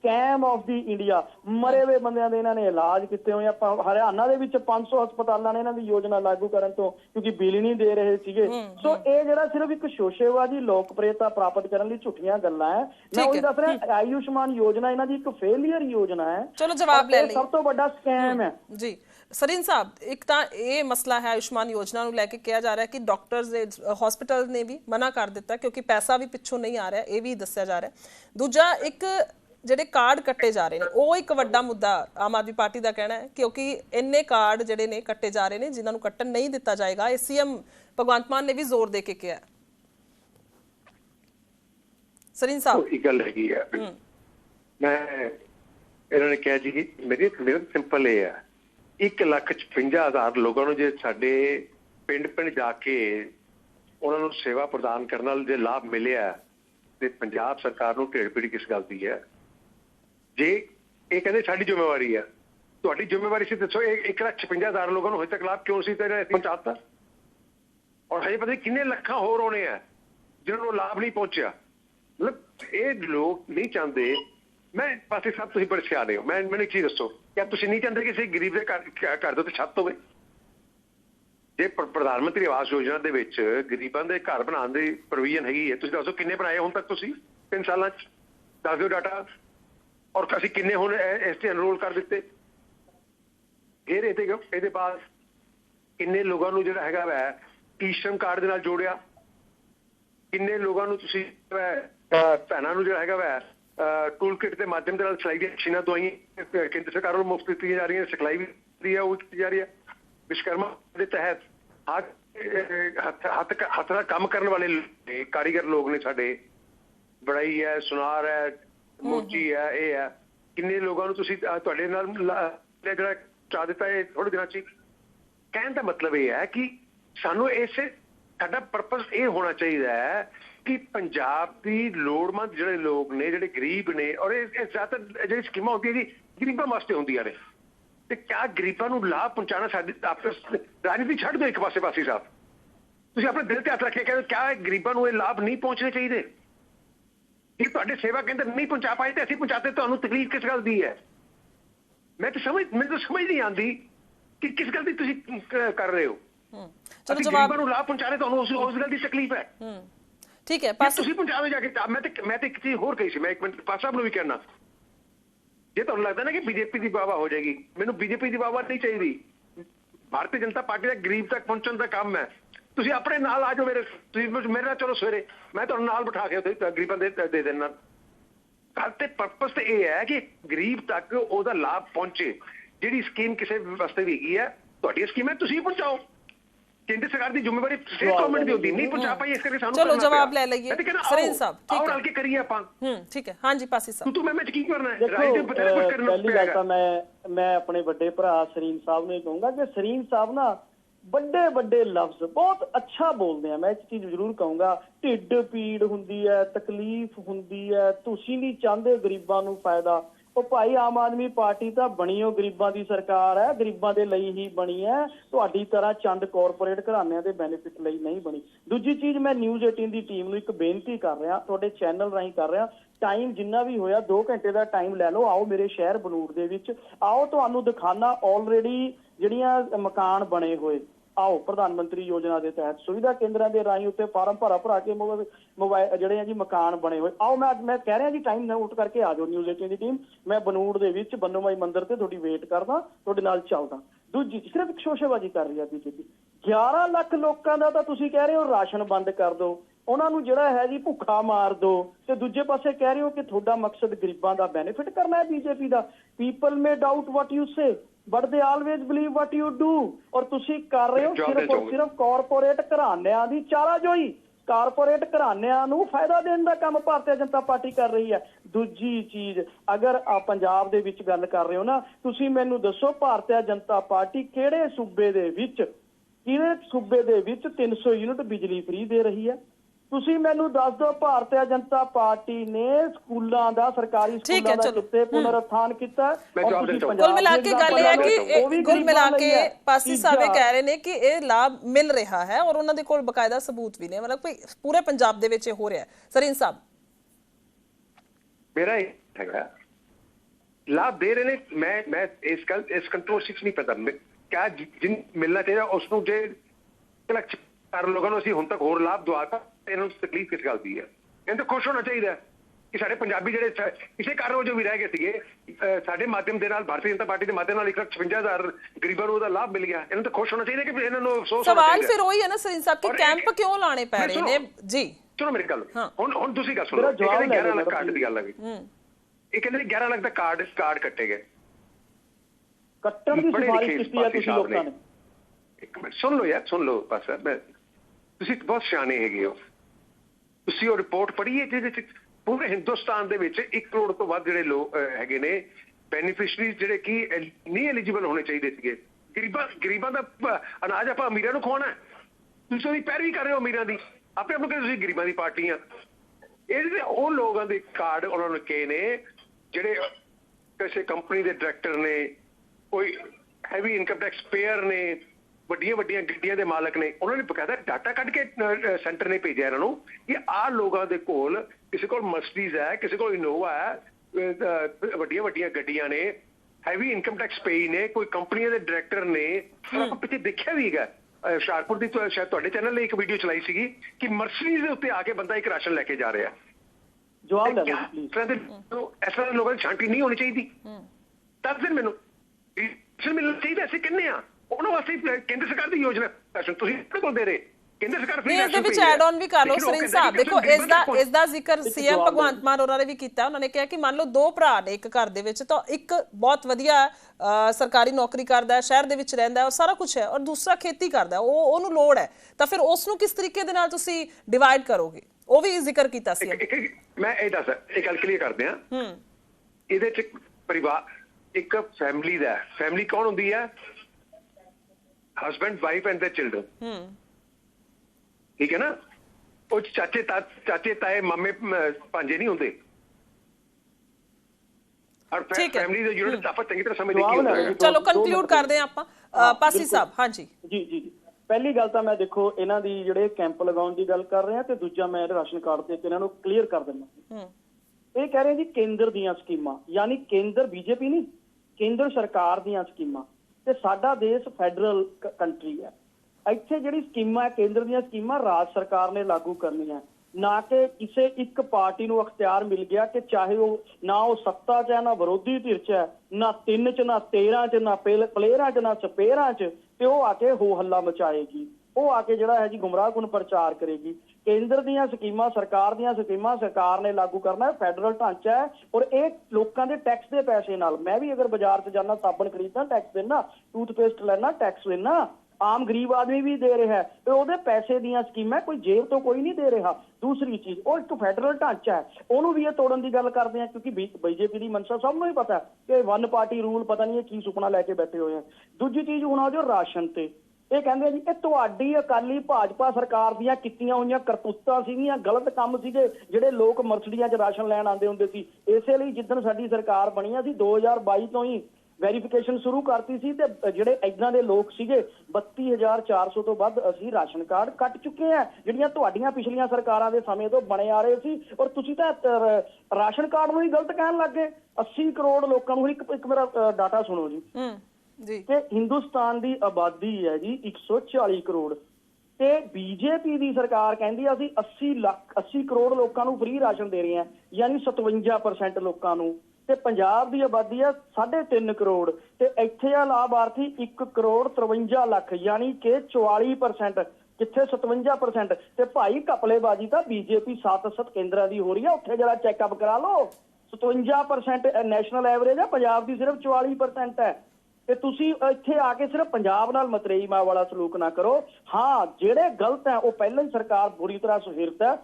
scam of the India ਮਰੇ ਹੋਏ ਬੰਦਿਆਂ ਦੇ ਇਹਨਾਂ ਨੇ ਇਲਾਜ ਕੀਤੇ ਹੋਏ ਆਪਾਂ ਹਰਿਆਣਾ ਦੇ ਵਿੱਚ 500 ਹਸਪਤਾਲਾਂ ਨੇ ਇਹਨਾਂ ਦੀ ਯੋਜਨਾ ਲਾਗੂ ਕਰਨ ਤੋਂ ਕਿਉਂਕਿ ਬਿੱਲ ਨਹੀਂ ਦੇ ਰਹੇ ਸੀਗੇ। ਸੋ ਇਹ ਜਿਹੜਾ ਸਿਰਫ ਇੱਕ ਸ਼ੋਸ਼ੇਬਾਜ਼ੀ ਲੋਕਪ੍ਰਿਯਤਾ ਪ੍ਰਾਪਤ ਕਰਨ ਲਈ ਝੂਠੀਆਂ ਗੱਲਾਂ ਹੈ ਮੈਂ ਉਹੀ। ਦੱਸ ਰਿਹਾ ਆਯੁਸ਼ਮਾਨ ਯੋਜਨਾ ਇਹਨਾਂ ਦੀ ਇੱਕ ਫੇਲਿਅਰ ਯੋਜਨਾ ਹੈ ਚਲੋ ਜਵਾਬ ਲੈ ਲਈ ਸਭ ਤੋਂ ਵੱਡਾ ਸਕੈਮ ਹੈ ਜੀ। ਸਰੀਨ ਸਾਹਿਬ ਇੱਕ ਤਾਂ ਇਹ ਮਸਲਾ ਹੈ ਆਯੁਸ਼ਮਾਨ ਯੋਜਨਾ ਨੂੰ ਲੈ ਕੇ ਕਿਹਾ ਜਾ ਰਿਹਾ ਕਿ ਡਾਕਟਰਸ ਦੇ ਹਸਪੀਟਲ ਨੇ ਵੀ ਮਨਾ ਕਰ ਦਿੱਤਾ ਕਿਉਂਕਿ ਪੈਸਾ ਵੀ ਪਿੱਛੋਂ ਨਹੀਂ ਆ ਰਿਹਾ ਇਹ ਵੀ ਦੱਸਿਆ ਜਾ ਰਿਹਾ। ਦੂਜਾ ਇੱਕ ਜਿਹੜੇ ਕਾਰਡ ਕੱਟੇ ਜਾ ਰਹੇ ਨੇ ਉਹ ਇੱਕ ਵੱਡਾ ਮੁੱਦਾ ਆਮ ਆਦਮੀ ਪਾਰਟੀ ਦਾ ਕਹਿਣਾ ਹੈ ਕਿਉਂਕਿ ਇੰਨੇ ਕਾਰਡ ਜਿਹੜੇ ਨੇ ਕੱਟੇ ਜਾ ਰਹੇ ਨੇ ਜਿਨ੍ਹਾਂ ਨੂੰ ਕੱਟਣ ਨਹੀਂ ਦਿੱਤਾ ਜਾਏਗਾ ਇਹ ਸੀਐਮ ਭਗਵੰਤ ਮਾਨ ਨੇ ਵੀ ਜ਼ੋਰ ਦੇ ਕੇ ਕਿਹਾ। ਸਰੀਨ ਸਾਹਿਬ। ਇੱਕ ਗੱਲ ਹੈਗੀ ਆ। ਮੈਂ ਇਹਨਾਂ ਨੇ ਕਿਹਾ ਜੀ ਮੇਰੀ ਮੇਰਾ ਸਿੰਪਲ ਇਹ ਹੈ 1 ਲੱਖ 56 ਹਜ਼ਾਰ ਲੋਕਾਂ ਨੂੰ ਜੇ ਸਾਡੇ ਪਿੰਡ ਪਿੰਡ ਜਾ ਕੇ ਉਹਨਾਂ ਨੂੰ ਸੇਵਾ ਪ੍ਰਦਾਨ ਕਰਨ ਨਾਲ ਜੇ ਲਾਭ ਮਿਲਿਆ ਤੇ ਪੰਜਾਬ ਸਰਕਾਰ ਨੂੰ ਢੇੜ ਪੀੜੀ ਕਿਸ ਗੱਲ ਦੀ ਹੈ? ਜੇ ਇਹ ਕਹਿੰਦੇ ਸਾਡੀ ਜ਼ਿੰਮੇਵਾਰੀ ਹੈ ਤੁਹਾਡੀ ਜ਼ਿੰਮੇਵਾਰੀ ਸੀ ਦੱਸੋ, ਇਹ 1 ਲੱਖ 56 ਹਜ਼ਾਰ ਲੋਕਾਂ ਨੂੰ ਹਜੇ ਤੱਕ ਲਾਭ ਕਿਉਂ ਸੀ ਤੇ ਪਹੁੰਚਾਤਾ ਔਰ ਹਜੇ ਪਤਾ ਕਿੰਨੇ ਲੱਖਾਂ ਹੋਰ ਹੋਣੇ ਆ, ਜਿਨ੍ਹਾਂ ਨੂੰ ਲਾਭ ਨਹੀਂ ਪਹੁੰਚਿਆ। ਮਤਲਬ ਇਹ ਲੋਕ ਨਹੀਂ ਚਾਹੁੰਦੇ, ਮੈਂ ਪਾਸੇ ਸਾਹਿਬ ਤੁਸੀਂ ਬੜੇ ਸਿਆਣੇ ਹੋ, ਮੈਂ, ਮੈਨੂੰ ਇੱਕ ਚੀਜ਼ ਦੱਸੋ ਕਿ ਤੁਸੀਂ ਨਹੀਂ ਚਾਹੁੰਦੇ ਕਿ ਕਿਸੇ ਗਰੀਬ ਦੇ ਘਰ ਘਰ ਦੇ ਉੱਤੇ ਛੱਤ ਹੋਵੇ? ਜੇ ਪ੍ਰਧਾਨ ਮੰਤਰੀ ਆਵਾਸ ਯੋਜਨਾ ਦੇ ਵਿੱਚ ਗਰੀਬਾਂ ਦੇ ਘਰ ਬਣਾਉਣ ਦੀ ਪ੍ਰੋਵੀਜ਼ਨ ਹੈਗੀ ਹੈ, ਤੁਸੀਂ ਦੱਸੋ ਕਿੰਨੇ ਬਣਾਏ ਹੁਣ ਤੱਕ ਤੁਸੀਂ 3 ਸਾਲਾਂ ਚ? ਦੱਸ ਦਿਓ ਡਾਟਾ। ਔਰ ਅਸੀਂ ਕਿੰਨੇ ਹੁਣ ਇਸ ਤੇ ਐਨਰੋਲ ਕਰ ਦਿੱਤੇ ਫਿਰ ਇਹਦੇ ਇਹਦੇ ਬਾਅਦ ਕਿੰਨੇ ਲੋਕਾਂ ਨੂੰ ਜਿਹੜਾ ਹੈਗਾ ਵੈ ਈਸ਼ਰਮ ਕਾਰਡ ਦੇ ਨਾਲ ਜੋੜਿਆ ਕਿੰਨੇ ਲੋਕਾਂ ਨੂੰ ਤੁਸੀਂ ਭੈਣਾਂ ਨੂੰ ਜਿਹੜਾ ਹੈਗਾ ਵੈ ਟੂਲ ਕਿਟ ਦੇ ਮਾਧਿਅਮ ਦੇ ਨਾਲ ਸਿਲਾਈ ਦੀਆਂ ਮਸ਼ੀਨਾਂ ਦਵਾਈਆਂ ਕੇਂਦਰ ਸਰਕਾਰ ਵੱਲੋਂ ਮੁਫਤ ਦਿੱਤੀਆਂ ਜਾ ਰਹੀਆਂ ਸਿਖਲਾਈ ਵੀ ਦੀ ਹੈ ਉਹ ਕੀਤੀ ਜਾ ਰਹੀ ਹੈ ਵਿਸ਼ਕਰਮਾ ਦੇ ਤਹਿਤ ਹੱਥ ਹੱਥ ਹੱਥ ਨਾਲ ਕੰਮ ਕਰਨ ਵਾਲੇ ਕਾਰੀਗਰ ਲੋਕ ਨੇ ਸਾਡੇ ਬੜਾਈ ਹੈ ਸੁਨਾਰ ਹੈ ਮੋਚੀ ਹੈ ਇਹ ਹੈ ਕਿੰਨੇ ਲੋਕਾਂ ਨੂੰ ਤੁਸੀਂ ਤੁਹਾਡੇ ਨਾਲ ਜਿਹੜਾ ਚਾ ਦਿੱਤਾ ਇਹ ਥੋੜੇ ਦਿਨਾਂ ਚ ਹੀ। ਕਹਿਣ ਦਾ ਮਤਲਬ ਇਹ ਹੈ ਕਿ ਸਾਨੂੰ ਇਸੇ, ਸਾਡਾ ਪਰਪਸ ਇਹ ਹੋਣਾ ਚਾਹੀਦਾ ਹੈ ਕਿ ਪੰਜਾਬ ਦੀ ਲੋੜਵੰਦ ਜਿਹੜੇ ਲੋਕ ਨੇ, ਜਿਹੜੇ ਗਰੀਬ ਨੇ, ਔਰ ਇਹ ਜ਼ਿਆਦਾਤਰ ਜਿਹੜੀ ਸਕੀਮਾਂ ਹੁੰਦੀਆਂ ਜੀ, ਗਰੀਬਾਂ ਵਾਸਤੇ ਹੁੰਦੀਆਂ ਨੇ। ਤੇ ਕਿਆ ਗਰੀਬਾਂ ਨੂੰ ਲਾਭ ਪਹੁੰਚਾਉਣਾ ਸਾਡੀ ਆਪਸ ਰਾਜਨੀਤੀ ਛੱਡ ਦਿਓ ਇੱਕ ਪਾਸੇ ਪਾਸੇ ਸਾਹਿਬ। ਤੁਸੀਂ ਆਪਣੇ ਦਿਲ ਤੇ ਹੱਥ ਰੱਖ ਕੇ ਕਹਿੰਦੇ ਕਿਆ ਗਰੀਬਾਂ ਨੂੰ ਇਹ ਲਾਭ ਨਹੀਂ ਪਹੁੰਚਣੇ ਚਾਹੀਦੇ? ਜੇ ਤੁਹਾਡੇ ਸੇਵਾ ਕੇਂਦਰ ਨਹੀਂ ਪਹੁੰਚਾ ਪਾਏ ਤੇ ਅਸੀਂ ਪਹੁੰਚਾਤੇ ਤੁਹਾਨੂੰ ਤਕਲੀਫ ਕਿਸ ਗੱਲ ਦੀ ਹੈ? ਮੈਂ ਤਾਂ ਸਮਝ ਮੈਨੂੰ ਸਮਝ ਨਹੀਂ ਆਉਂਦੀ ਕਿ ਕਿਸ ਗੱਲ ਦੀ ਤੁਸੀਂ ਕਰ ਰਹੇ ਹੋ। ਚਲੋ ਜਵਾਬ ਨੂੰ ਲਾਭ ਪਹੁੰਚਾਣੇ ਤੁਹਾਨੂੰ ਉਸ ਉਸ ਗੱਲ ਦੀ ਤਕਲੀਫ ਹੈ। ਠੀਕ ਹੈ ਪਾਸ ਤੁਸੀਂ ਪਹੁੰਚਾਵੇ ਜਾ ਕੇ ਮੈਂ ਤੇ ਮੈਂ ਤੇ ਚੀਜ਼ ਹੋਰ ਕਹੀ ਸੀ ਮੈਂ ਇੱਕ ਮਿੰਟ ਪਾਸ ਸਾਹਿਬ ਨੂੰ ਵੀ ਕਹਿਣਾ। ਜੇ ਤੁਹਾਨੂੰ ਲੱਗਦਾ ਨਾ ਕਿ ਬੀਜੇਪੀ ਦੀ ਵਾਵਾ ਹੋ ਜਾਏਗੀ ਮੈਨੂੰ ਬੀਜੇਪੀ ਦੀ ਵਾਵਾ ਨਹੀਂ ਚਾਹੀਦੀ। ਭਾਰਤੀ ਜਨਤਾ ਪਾਰਟੀ ਦਾ ਗਰੀਬ ਤੱਕ ਪਹੁੰਚਣ ਦਾ ਕੰਮ ਹੈ। ਤੁਸੀਂ ਆਪਣੇ ਨਾਲ ਆ ਜਾਓ ਮੇਰੇ ਤੁਸੀਂ ਮੇਰੇ ਨਾਲ ਚਲੋ ਸਵੇਰੇ। ਮੈਂ ਤੁਹਾਨੂੰ ਨਾਲ ਬਿਠਾ ਕੇ ਉੱਥੇ ਗਰੀਬਾਂ ਦੇ ਦੇ ਦੇਣਾ ਗੱਲ ਤੇ ਪਰਪਸ ਤੇ ਇਹ ਹੈ ਕਿ ਗਰੀਬ ਤੱਕ ਉਹਦਾ ਲਾਭ ਪਹੁੰਚੇ। ਜਿਹੜੀ ਸਕੀਮ ਕਿਸੇ ਵਾਸਤੇ ਵੀ ਹੈਗੀ ਹੈ ਤੁਹਾਡੀ ਸਕੀਮ ਹੈ ਤੁਸੀਂ ਪਹੁੰਚਾਓ। ਕੇਂਦਰ ਸਰਕਾਰ ਦੀ ਜ਼ਿੰਮੇਵਾਰੀ ਸਟੇਟ ਗਵਰਨਮੈਂਟ ਦੀ ਹੁੰਦੀ ਨਹੀਂ ਪਹੁੰਚਾ ਪਾਈ ਇਸ ਕਰਕੇ ਸਾਨੂੰ ਚਲੋ ਜਵਾਬ। ਲੈ ਲਈਏ। ਸਰੀਨ ਸਾਹਿਬ, ਠੀਕ ਹੈ। ਰਲ ਕੇ ਕਰੀਏ ਆਪਾਂ। ਹੂੰ ਠੀਕ ਹੈ। ਹਾਂਜੀ ਪਾਸੀ ਸਾਹਿਬ। ਤੂੰ ਮੈਂ ਮੈਂ ਕੀ ਕਰਨਾ ਹੈ? ਦੇਖੋ ਰਾਜਨੀਤੀ ਬਤੇਰਾ ਕੁਝ ਕਰਨਾ ਪਹਿਲੀ ਗੱਲ ਪਏਗਾ ਤਾਂ ਮੈਂ ਮੈਂ ਆਪਣੇ ਵੱਡੇ ਭਰਾ ਸਰੀਨ ਸਾਹਿਬ ਨੂੰ ਇਹ ਕਹੂੰਗਾ ਕਿ ਸਰੀਨ ਸਾਹਿਬ ਨਾ ਵੱਡੇ ਵੱਡੇ ਲਫ਼ਜ਼, ਬਹੁਤ ਅੱਛਾ ਬੋਲਦੇ ਆ। ਮੈਂ ਇੱਕ ਚੀਜ਼ ਜ਼ਰੂਰ ਕਹੂੰਗਾ, ਢਿੱਡ ਪੀੜ ਹੁੰਦੀ ਹੈ, ਤਕਲੀਫ ਹੁੰਦੀ ਹੈ, ਤੁਸੀਂ ਨਹੀਂ ਚਾਹੁੰਦੇ ਗਰੀਬਾਂ ਨੂੰ ਫਾਇਦਾ। ਉਹ ਭਾਈ, ਆਮ ਆਦਮੀ ਪਾਰਟੀ ਤਾਂ ਬਣੀ ਉਹ ਗਰੀਬਾਂ ਦੀ ਸਰਕਾਰ ਹੈ, ਗਰੀਬਾਂ ਦੇ ਲਈ ਹੀ ਬਣੀ ਹੈ। ਤੁਹਾਡੀ ਤਰ੍ਹਾਂ ਚੰਦ ਕਾਰਪੋਰੇਟ ਘਰਾਣਿਆਂ ਦੇ ਬੈਨੀਫਿਟ ਲਈ ਨਹੀਂ ਬਣੀ। ਦੂਜੀ ਚੀਜ਼, ਮੈਂ ਨਿਊਜ਼ 18 ਦੀ ਟੀਮ ਨੂੰ ਇੱਕ ਬੇਨਤੀ ਕਰ ਰਿਹਾ, ਤੁਹਾਡੇ ਚੈਨਲ ਰਾਹੀਂ ਕਰ ਰਿਹਾ। ਟਾਈਮ ਜਿੰਨਾ ਵੀ ਹੋਇਆ 2 ਘੰਟੇ ਦਾ ਟਾਈਮ ਲੈ ਲਓ, ਆਓ ਮੇਰੇ ਸ਼ਹਿਰ ਬਨੂੜ ਦੇ ਵਿੱਚ। ਆਓ, ਤੁਹਾਨੂੰ ਦਿਖਾਣਾ ਆਲਰੇਡੀ ਜਿਹੜੀਆਂ ਮਕਾਨ ਬਣੇ ਹੋਏ। ਆਓ, ਪ੍ਰਧਾਨ ਮੰਤਰੀ ਯੋਜਨਾ ਦੇ ਤਹਿਤ ਸੁਵਿਧਾ ਕੇਂਦਰਾਂ ਦੇ ਰਾਹੀਂ ਉੱਤੇ ਫਾਰਮ ਭਰਾ ਭਰਾ ਕੇ ਮੋਬਾਈਲ ਜਿਹੜੇ ਆ ਜੀ ਮਕਾਨ ਬਣੇ ਹੋਏ। ਆਓ, ਮੈਂ ਮੈਂ ਕਹਿ ਰਿਹਾ ਜੀ ਟਾਈਮ ਨੋਟ ਕਰਕੇ ਆ ਜਾਓ ਨਿਊਜ਼ 18 ਦੀ ਟੀਮ ਮੈਂ ਬਨੂੜ ਦੇ ਵਿੱਚ ਬੰਨੋਮਾਈ ਮੰਦਿਰ ਤੇ ਤੁਹਾਡੀ ਵੇਟ ਕਰਦਾ, ਤੁਹਾਡੇ ਨਾਲ ਚੱਲਦਾ। ਦੂਜੀ, ਸਿਰਫ ਇੱਕ ਸ਼ੋਸ਼ੇਬਾਜ਼ੀ ਕਰ ਰਹੀ ਆ ਬੀਜੇਪੀ। 11 ਲੱਖ ਲੋਕਾਂ ਦਾ ਤਾਂ ਤੁਸੀਂ ਕਹਿ ਰਹੇ ਹੋ ਰਾਸ਼ਨ ਬੰਦ ਕਰ ਦਿਓ। ਉਹਨਾਂ ਨੂੰ ਜਿਹੜਾ ਹੈ ਜੀ ਭੁੱਖਾ ਮਾਰ ਦਿਓ। ਤੇ ਦੂਜੇ ਪਾਸੇ ਕਹਿ ਰਹੇ ਹੋ ਕਿ ਤੁਹਾਡਾ ਮਕਸਦ ਗਰੀਬਾਂ ਦਾ ਬੈਨੀਫਿਟ ਕਰਨਾ ਹੈ BJP the. People may doubt what you say but they always believe what you do ਔਰ ਤੁਸੀਂ ਕਰ ਰਹੇ ਹੋ ਸਿਰਫ ਔਰ। ਸਿਰਫ ਕਾਰਪੋਰੇਟ ਘਰਾਣਿਆਂ ਦੀ ਚਾਰਾਜੋਈ ਕਾਰਪੋਰੇਟ ਘਰਾਣਿਆਂ ਨੂੰ ਫਾਇਦਾ ਦੇਣ ਦਾ ਕੰਮ ਭਾਰਤੀ ਜਨਤਾ ਪਾਰਟੀ ਕਰ ਰਹੀ ਹੈ। ਦੂਜੀ ਚੀਜ਼ ਅਗਰ ਆ ਪੰਜਾਬ ਦੇ ਵਿੱਚ ਗੱਲ ਕਰ ਰਹੇ ਹੋ ਨਾ ਤੁਸੀਂ ਮੈਨੂੰ ਦੱਸੋ ਭਾਰਤੀ ਜਨਤਾ ਪਾਰਟੀ ਕਿਹੜੇ ਸੂਬੇ ਦੇ ਵਿੱਚ ਕਿਹੜੇ ਸੂਬੇ ਦੇ ਵਿੱਚ 300 ਯੂਨਿਟ ਬਿਜਲੀ ਫ੍ਰੀ ਦੇ ਰਹੀ ਹੈ? ਤੁਸੀਂ ਮੈਨੂੰ ਦੱਸ ਦਿਓ ਭਾਰਤੀ ਜਨਤਾ ਪਾਰਟੀ ਨੇ ਸਕੂਲਾਂ ਦਾ ਸਰਕਾਰੀ ਹੈ, ਸਕੂਲਾਂ ਦਾ ਕੀਤਾ ਹੈ? ਦੇਣਾ ਪੰਜਾਬ ਕੁੱਲ ਮਿਲਾ ਕੇ ਗੱਲ ਇਹ ਹੈ ਕਿ ਕੁੱਲ ਮਿਲਾ ਕੇ ਹੈ। ਪਾਸੀ ਸਾਹਿਬ ਕਹਿ ਰਹੇ ਨੇ ਕਿ ਇਹ ਲਾਭ ਮਿਲ ਰਿਹਾ ਹੈ ਔਰ ਉਹਨਾਂ ਦੇ ਕੋਲ ਬਕਾਇਦਾ ਸਬੂਤ ਵੀ ਨੇ। ਮਤਲਬ ਕੋਈ ਪੂਰੇ ਪੰਜਾਬ ਦੇ ਵਿੱਚ ਇਹ ਹੋ ਰਿਹਾ ਹੈ। ਸਰੀਨ ਸਾਹਿਬ। ਮੇਰਾ ਇਹ ਹੈਗਾ ਲਾਭ ਦੇ ਰਹੇ ਨੇ। ਮੈਂ ਮੈਂ ਇਸ ਗੱਲ ਇਸ ਕੰਟਰੋਵਰਸੀ 'ਚ ਨਹੀਂ ਪਤਾ ਕਿਆ ਜਿਨ ਮਿਲਣਾ ਚਾਹੀਦਾ ਉਸ ਨੂੰ ਜੇ ਕਲੈਕਟ ਕਰ ਲੋਕਾਂ ਨੂੰ ਅਸੀਂ ਹੁਣ ਤੱਕ ਹੋਰ ਲਾਭ ਦਵਾਤਾ ਇਹਨਾਂ ਨੂੰ ਤਕਲੀਫ ਕਿਸ ਗੱਲ ਦੀ ਹੈ? ਇਹਨਾਂ ਤੋਂ ਖੁਸ਼ ਹੋਣਾ ਚਾਹੀਦਾ ਕਿ ਸਾਡੇ ਪੰਜਾਬੀ ਜਿਹੜੇ ਕਿਸੇ ਕਾਰਨ ਵਜੋਂ ਵੀ ਰਹਿ ਗਏ ਸੀਗੇ ਸਾਡੇ ਮਾਧਿਅਮ ਦੇ ਨਾਲ ਭਾਰਤੀ ਜਨਤਾ ਪਾਰਟੀ ਦੇ ਮਾਧਿਅਮ ਨਾਲ 156,000 ਗਰੀਬਾਂ ਨੂੰ ਉਹਦਾ ਲਾਭ ਮਿਲ ਗਿਆ। ਇਹਨਾਂ ਤੋਂ ਖੁਸ਼ ਹੋਣਾ ਚਾਹੀਦਾ ਕਿ ਇਹਨਾਂ ਨੂੰ ਅਫਸੋਸ ਹੋਣਾ ਸਵਾਲ ਫਿਰ ਉਹੀ ਹੈ ਨਾ ਸਰੀਨ ਸਾਹਿਬ ਕਿ ਕੈਂਪ ਕਿਉਂ ਲਾਣੇ ਪੈ ਰਹੇ ਨੇ। ਜੀ। ਸੁਣੋ ਮੇਰੀ ਗੱਲ। ਹੁਣ ਹੁਣ ਤੁਸੀਂ ਗੱਲ ਸੁਣੋ। ਇਹ ਕਹਿੰਦੇ ਲੈ 11 ਲਓ ਲੱਖ ਕਾਰਡ ਦੀ ਗੱਲ ਆ ਗਈ ਹੂੰ। ਇਹ ਕਹਿੰਦੇ 11 ਲੱਖ ਦਾ ਕਾਰਡ ਕਾਰਡ ਕੱਟੇ ਗਏ। ਕੱਟਣ ਦੀ ਸਿਫਾਰਿਸ਼ ਕੀਤੀ ਹੈ ਤੁਸੀਂ ਲੋਕਾਂ ਨੇ। ਇੱਕ ਮਿੰਟ ਸੁਣ ਲਓ ਯਾਰ ਸੁਣ ਲਓ ਬਸ ਮੈਂ ਤੁਸੀਂ ਬਹੁਤ ਸਿਆਣੇ ਹੈਗੇ ਹੋ। ਤੁਸੀਂ ਉਹ ਰਿਪੋਰਟ ਪੜ੍ਹੀ ਹੈ ਜਿਹਦੇ ਵਿੱਚ ਪੂਰੇ ਹਿੰਦੁਸਤਾਨ ਦੇ ਵਿੱਚ 1 ਕਰੋੜ ਤੋਂ ਵੱਧ ਜਿਹੜੇ ਲੋਕ ਹੈਗੇ ਨੇ ਬੈਨੀਫੀਸ਼ੀਅਰੀ ਜਿਹੜੇ ਕਿ ਨਹੀਂ ਐਲੀਜੀਬਲ ਹੋਣੇ ਚਾਹੀਦੇ ਸੀਗੇ। ਗਰੀਬਾਂ ਗਰੀਬਾਂ ਦਾ ਅਨਾਜ ਆਪਾਂ ਅਮੀਰਾਂ ਨੂੰ ਖਵਾਉਣਾ ਤੁਸੀਂ ਉਹਦੀ ਪੈਰਵੀ ਕਰ ਰਹੇ ਹੋ ਅਮੀਰਾਂ ਦੀ। ਆਪਣੇ ਆਪ ਨੂੰ ਕਹਿੰਦੇ ਤੁਸੀਂ ਗਰੀਬਾਂ ਦੀ ਪਾਰਟੀ ਆ। ਇਹ ਜਿਹੜੇ ਉਹ ਲੋਕਾਂ ਦੇ ਕਾਰਡ ਉਹਨਾਂ ਨੂੰ ਕਹੇ ਨੇ, ਜਿਹੜੇ ਕਿਸੇ ਕੰਪਨੀ ਦੇ ਡਾਇਰੈਕਟਰ ਨੇ, ਕੋਈ ਹੈਵੀ ਇਨਕਮ ਟੈਕਸ ਪੇਅਰ ਨੇ ਵੱਡੀਆਂ ਵੱਡੀਆਂ ਗੱਡੀਆਂ ਦੇ ਮਾਲਕ ਨੇ ਉਹਨਾਂ ਨੇ ਬਕਾਇਦਾ ਡਾਟਾ ਕੱਢ ਕੇ ਸੈਂਟਰ ਨੇ ਭੇਜਿਆ ਇਹਨਾਂ ਨੂੰ ਕਿ ਆਹ ਲੋਕਾਂ ਦੇ ਕੋਲ ਕਿਸੇ ਕੋਲ ਮਰਸੀਡੀਜ਼ ਹੈ ਕਿਸੇ ਕੋਲ ਇਨੋਵਾ ਹੈ ਵੱਡੀਆਂ ਵੱਡੀਆਂ ਗੱਡੀਆਂ ਨੇ ਹੈਵੀ ਇਨਕਮ ਟੈਕਸ ਪੇਈ ਨੇ ਕੋਈ ਕੰਪਨੀਆਂ ਦੇ ਡਾਇਰੈਕਟਰ ਨੇ ਆਪਾਂ ਪਿੱਛੇ ਦੇਖਿਆ ਵੀ ਹੈਗਾ। ਅਹ ਹੁਸ਼ਿਆਰਪੁਰ ਦੀ ਤੋਂ ਸ਼ਾਇਦ ਤੁਹਾਡੇ ਚੈਨਲ 'ਤੇ ਇੱਕ ਵੀਡੀਓ ਚਲਾਈ ਸੀਗੀ ਕਿ ਮਰਸੀਡੀਜ਼ ਦੇ ਉੱਤੇ ਆ ਕੇ ਬੰਦਾ ਇੱਕ ਰਾਸ਼ਨ ਲੈ ਕੇ ਜਾ ਰਿਹਾ। ਜਵਾਬ ਲੈ ਲਓ ਪਲੀਜ਼ ਇਸ ਤਰ੍ਹਾਂ ਦੇ ਇਸ ਤਰ੍ਹਾਂ ਦੇ ਲੋਕਾਂ ਦੀ ਛਾਂਟੀ ਨਹੀਂ ਹੋਣੀ ਚਾਹੀਦੀ। ਦੱਸ ਦਿਨ ਮੈਨੂੰ ਰਾਸ਼ਨ ਮਿਲਣਾ ਚਾਹੀਦਾ ਅਸੀਂ ਕਿੰਨੇ ਆ? ਉਹਨਾਂ ਵਾਸਤੇ ਹੀ ਕੇਂਦਰ ਸਰਕਾਰ ਦੀ ਯੋਜਨਾ ਹੈ ਰਾਸ਼ਨ ਤੁਸੀਂ ਕਿਹੜੇ ਕੋਲ ਦੇ ਰਹੇ? ਕੇਂਦਰ ਸਰਕਾਰ ਦੇ ਰਾਸ਼ਨ ਵਿੱਚ ਐਡ ਆਨ ਵੀ ਕਰ ਲਓ ਉਹ ਕਹਿੰਦੇ ਸਾਹਿਬ। ਦੇਖੋ ਇਸ ਦਾ ਇਸ ਦਾ ਜ਼ਿਕਰ ਸੀਐਮ ਭਗਵੰਤ ਮਾਨ ਹੋਰਾਂ ਨੇ ਵੀ ਕੀਤਾ। ਉਹਨਾਂ ਨੇ ਕਿਹਾ ਕਿ ਮੰਨ ਲਓ ਦੋ ਭਰਾ ਨੇ ਇੱਕ ਘਰ ਦੇ ਵਿੱਚ ਤਾਂ ਇੱਕ ਬਹੁਤ ਵਧੀਆ ਸਰਕਾਰੀ ਨੌਕਰੀ ਕਰਦਾ ਹੈ ਸ਼ਹਿਰ ਦੇ ਵਿੱਚ ਰਹਿੰਦਾ ਹੈ ਔਰ ਸਾਰਾ ਕੁਝ ਹੈ ਔਰ ਦੂਸਰਾ ਖੇਤੀ ਕਰਦਾ ਹੈ ਉਹ ਉਹਨੂੰ ਲੋੜ ਹੈ। ਤਾਂ ਫਿਰ ਉਸ ਨੂੰ ਕਿਸ ਤਰੀਕੇ ਦੇ ਨਾਲ ਤੁਸੀਂ ਡਿਵਾਈਡ ਕਰੋਗੇ? ਉਹ ਵੀ ਜ਼ਿਕਰ ਕੀਤਾ ਸੀ ਮੈਂ ਇਹ ਦੱਸ ਇਹ ਗੱਲ ਕਲੀਅਰ ਕਰਦੇ ਆ ਹੂੰ। ਇਹਦੇ ਚ ਪਰਿਵਾਰ ਇੱਕ ਫੈਮਿਲੀ ਦਾ ਫੈਮਿਲੀ ਕੌਣ ਹੁੰਦੀ ਹੈ? Husband wife and their children ਹੂੰ ਠੀਕ ਹੈ ਨਾ ਉਹ ਚਾਚੇ ਚਾਚੇ ਤਾਏ ਮਾਮੇ ਪਾਂਜੇ ਨਹੀਂ ਹੁੰਦੇ ਔਰ ਫੈਮਿਲੀ ਦੇ ਯੂਨਿਟ ਸਫਰ ਚੰਗੀ ਤਰ੍ਹਾਂ ਸਮਝ ਲਈ ਹੁੰਦਾ ਚਲੋ ਕੰਕਲੂਡ ਕਰਦੇ ਆ ਆਪਾਂ ਪਾਸੀ ਸਾਹਿਬ ਹਾਂਜੀ ਜੀ ਜੀ ਪਹਿਲੀ ਗੱਲ ਤਾਂ ਮੈਂ ਦੇਖੋ ਇਹਨਾਂ ਦੀ ਜਿਹੜੇ ਕੈਂਪ ਲਗਾਉਣ ਦੀ ਗੱਲ ਕਰ ਰਹੇ ਰਿਹਾ ਤੇ ਦੂਜਾ ਮੈਂ ਰਾਸ਼ਨ ਕਾਰਡ ਤੇ ਇਹਨਾਂ ਨੂੰ ਕਲੀਅਰ ਕਰ ਦਿੰਦਾ ਹੂੰ ਇਹ ਕਹਿ ਰਹੇ ਜੀ ਕੇਂਦਰ ਦੀਆਂ ਸਕੀਮਾਂ ਯਾਨੀ ਕੇਂਦਰ ਬੀਜੇਪੀ ਨਹੀਂ ਕੇਂਦਰ ਸਰਕਾਰ ਦੀਆਂ ਸਕੀਮਾਂ ਤੇ ਸਾਡਾ ਦੇਸ਼ ਫੈਡਰਲ ਕੰਟਰੀ ਹੈ। ਇੱਥੇ ਜਿਹੜੀ ਸਕੀਮਾਂ ਕੇਂਦਰ ਦੀਆਂ ਸਕੀਮਾਂ ਰਾਜ ਸਰਕਾਰ ਨੇ ਲਾਗੂ ਕਰਨੀਆਂ। ਨਾ ਕਿ ਕਿਸੇ ਇੱਕ ਪਾਰਟੀ ਨੂੰ ਅਖਤਿਆਰ ਮਿਲ ਗਿਆ ਕਿ ਚਾਹੇ ਉਹ ਨਾ ਉਹ ਸੱਤਾ 'ਚ ਹੈ, ਨਾ ਵਿਰੋਧੀ ਧਿਰ 'ਚ ਹੈ, ਨਾ ਤਿੰਨ 'ਚ, ਨਾ 13 'ਚ, ਨਾ ਪੇਲ- ਪਲੇਅਰਾਂ 'ਚ, ਨਾ ਸਪੇਅਰਾਂ 'ਚ, ਤੇ ਉਹ ਆ ਕੇ ਹੋ ਹੱਲਾ ਮਚਾਏਗੀ। ਉਹ ਆ ਕੇ ਜਿਹੜਾ ਹੈ ਜੀ ਗੁੰਮਰਾਹਕੁਨ ਪ੍ਰਚਾਰ ਕਰੇਗੀ। ਕੇਂਦਰ ਦੀਆਂ ਸਕੀਮਾਂ, ਸਰਕਾਰ ਦੀਆਂ ਸਕੀਮਾਂ ਸਰਕਾਰ ਨੇ ਲਾਗੂ ਕਰਨਾ ਹੈ, ਫੈਡਰਲ ਢਾਂਚਾ ਹੈ ਔਰ ਇਹ ਲੋਕਾਂ ਦੇ ਟੈਕਸ ਦੇ ਪੈਸੇ ਨਾਲ। ਮੈਂ ਵੀ ਅਗਰ ਬਾਜ਼ਾਰ 'ਚ ਜਾਣਾ ਸਾਬਣ ਖਰੀਦਦਾ, ਟੈਕਸ ਦੇਣਾ ਟੂਥਪੇਸਟ ਲੈਣਾ ਟੈਕਸ ਦੇਣਾ ਆਮ ਗਰੀਬ ਆਦਮੀ ਵੀ ਦੇ ਰਿਹਾ ਹੈ। ਤੇ ਉਹਦੇ ਪੈਸੇ ਦੀਆਂ ਸਕੀਮਾਂ ਕੋਈ ਜੇਬ ਤੋਂ ਕੋਈ ਨਹੀਂ ਦੇ ਰਿਹਾ। ਦੂਸਰੀ ਚੀਜ਼, ਉਹ ਇੱਕ ਫੈਡਰਲ ਢਾਂਚਾ ਹੈ। ਉਹਨੂੰ ਵੀ ਇਹ ਤੋੜਨ ਦੀ ਗੱਲ ਕਰਦੇ ਆ ਕਿਉਂਕਿ ਬੀਜੇਪੀ ਦੀ ਮਨਸ਼ਾ ਸਭ ਨੂੰ ਹੀ ਪਤਾ ਕਿ ਵਨ ਪਾਰਟੀ ਰੂਲ ਪਤਾ ਨਹੀਂ ਇਹ ਕੀ ਸੁਪਨਾ ਲੈ ਕੇ ਬੈਠੇ ਹੋਏ ਆ ਦੂਜੀ ਚੀਜ਼ ਹੁਣ ਆ ਜੋ ਰਾਸ਼ਨ ਤੇ। ਇਹ ਕਹਿੰਦੇ ਜੀ ਇਹ ਤੁਹਾਡੀ ਅਕਾਲੀ ਭਾਜਪਾ ਸਰਕਾਰ ਦੀਆਂ ਕੀਤੀਆਂ ਹੋਈਆਂ ਕਰਤੂਤਾਂ ਸੀਗੀਆਂ, ਗਲਤ ਕੰਮ ਸੀਗੇ, ਜਿਹੜੇ ਲੋਕ ਮਰਸਡੀਆਂ 'ਚ ਰਾਸ਼ਨ ਲੈਣ ਆਉਂਦੇ ਹੁੰਦੇ ਸੀ। ਇਸੇ ਲਈ ਜਿੱਦਣ ਸਾਡੀ ਸਰਕਾਰ ਬਣੀ ਆ ਸੀ 2022 ਤੋਂ ਹੀ ਵੈਰੀਫਿਕੇਸ਼ਨ ਸ਼ੁਰੂ ਕਰਤੀ ਸੀ ਤੇ ਜਿਹੜੇ ਇਦਾਂ ਦੇ ਲੋਕ ਸੀਗੇ 32400 ਤੋਂ ਵੱਧ ਅਸੀਂ ਰਾਸ਼ਨ ਕਾਰਡ ਕੱਟ ਚੁੱਕੇ ਆ ਜਿਹੜੀਆਂ ਤੁਹਾਡੀਆਂ ਪਿਛਲੀਆਂ ਸਰਕਾਰਾਂ ਦੇ ਸਮੇਂ ਤੋਂ ਬਣੇ ਆ ਰਹੇ ਸੀ। ਔਰ ਤੁਸੀਂ ਤਾਂ ਰਾਸ਼ਨ ਕਾਰਡ ਨੂੰ ਹੀ ਗਲਤ ਕਹਿਣ ਲੱਗ ਗਏ। 80 ਕਰੋੜ ਲੋਕਾਂ ਨੂੰ ਇੱਕ ਇੱਕ ਮੇਰਾ ਡਾਟਾ ਸੁਣੋ ਜੀ। ਜੀ। ਕਿ ਹਿੰਦੁਸਤਾਨ ਦੀ ਆਬਾਦੀ ਹੈ ਜੀ 140 ਕਰੋੜ। ਤੇ ਬੀਜੇਪੀ ਦੀ ਸਰਕਾਰ ਕਹਿੰਦੀ ਆ, ਅਸੀਂ 80 ਲੱਖ 80 ਕਰੋੜ ਲੋਕਾਂ ਨੂੰ ਫ੍ਰੀ ਰਾਸ਼ਨ ਦੇ ਰਹੇ ਹਾਂ ਯਾਨੀ 57% ਲੋਕਾਂ ਨੂੰ। ਤੇ ਪੰਜਾਬ ਦੀ ਆਬਾਦੀ ਆ 3.5 ਕਰੋੜ, ਤੇ ਇੱਥੇ ਆ ਲਾਭਾਰਥੀ 1 ਕਰੋੜ 53 ਲੱਖ, ਯਾਨੀ ਕਿ 44% ਕਿੱਥੇ 57% ਤੇ ਭਾਈ ਕਪਲੇਬਾਜੀ ਤਾਂ ਬੀਜੇਪੀ 7-7 ਕੇਂਦਰਾਂ ਦੀ ਹੋ ਰਹੀ ਆ, ਉੱਥੇ ਜਰਾ ਚੈੱਕਅਪ ਕਰਾ ਲਓ। 57% ਨੈਸ਼ਨਲ ਐਵਰੇਜ ਆ, ਪੰਜਾਬ ਦੀ ਸਿਰਫ 44% ਹੈ। ਤੇ ਤੁਸੀਂ ਇੱਥੇ ਆ ਕੇ ਸਿਰਫ ਪੰਜਾਬ ਨਾਲ ਮਤਰੇਈ ਮਾਂ ਵਾਲਾ ਸਲੂਕ ਨਾ ਕਰੋ। ਹਾਂ ਜਿਹੜੇ ਗਲਤ ਹੈ ਉਹ ਪਹਿਲਾਂ ਹੀ ਸਰਕਾਰ ਬੁਰੀ ਤਰ੍ਹਾਂ ਸੁਹਿਰਤ ਹੈ।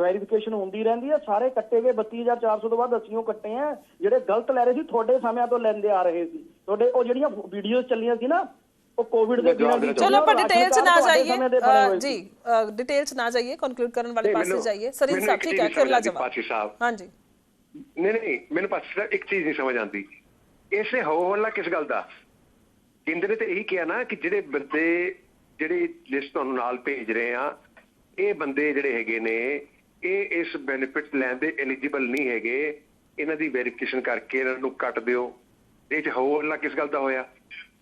ਵੈਰੀਫਿਕੇਸ਼ਨ ਹੁੰਦੀ ਰਹਿੰਦੀ ਹੈ। ਸਾਰੇ ਕੱਟੇ ਗਏ 32400 ਤੋਂ ਵੱਧ ਅਸੀਂ ਉਹ ਕੱਟੇ ਆ ਜਿਹੜੇ ਗਲਤ ਲੈ ਰਹੇ ਸੀ ਤੁਹਾਡੇ ਸਮਿਆਂ ਤੋਂ ਲੈਂਦੇ ਆ ਰਹੇ ਸੀ। ਤੁਹਾਡੇ ਉਹ ਜਿਹੜੀਆਂ ਵੀਡੀਓਜ਼ ਚੱਲੀਆਂ ਸੀ ਨਾ ਉਹ ਕੋਵਿਡ ਦੇ ਦਿਨਾਂ ਦੀ ਚਲੋ ਆਪਾਂ ਡਿਟੇਲ ਚ ਨਾ ਜਾਈਏ। ਜੀ ਡਿਟੇਲ ਚ ਨਾ ਜਾਈਏ ਕਨਕਲੂਡ ਕਰਨ ਵਾਲੇ ਪਾਸੇ ਜਾਈਏ। ਸਰੀਨ ਸਾਹਿਬ ਠੀਕ ਹੈ ਆਉਂਦੀ, ਜਵਾਬ। ਪਾਸੀ ਸਾਹਿਬ। ਹਾਂਜੀ। ਨਹੀਂ ਨਹੀਂ ਮੈਨੂੰ ਪਾਸੀ ਸਾਹਿਬ ਇੱਕ ਚੀਜ਼ ਨਹੀਂ ਸਮਝ ਆਉਂਦੀ। ਇਸੇ ਹੋ ਹੱਲਾ ਕਿਸ ਗੱਲ ਦਾ। ਕੇਂਦਰ ਨੇ ਤੇ ਇਹੀ ਕਿਹਾ ਨਾ ਕਿ ਜਿਹੜੇ ਬੰਦੇ, ਜਿਹੜੇ ਲਿਸਟ ਤੁਹਾਨੂੰ ਨਾਲ ਭੇਜ ਰਹੇ ਆ, ਇਹ ਬੰਦੇ ਜਿਹੜੇ ਹੈਗੇ ਨੇ, ਇਹ ਇਸ ਬੈਨੀਫਿਟ ਲੈਣ ਦੇ ਐਲੀਜੀਬਲ ਨਹੀਂ ਹੈਗੇ। ਇਹਨਾਂ ਦੀ ਵੈਰੀਫਿਕੇਸ਼ਨ ਕਰਕੇ ਇਹਨਾਂ ਨੂੰ ਕੱਟ ਦਿਓ। ਇਹ ਚ ਹੋ ਹੱਲਾ ਕਿਸ ਗੱਲ ਦਾ ਹੋਇਆ।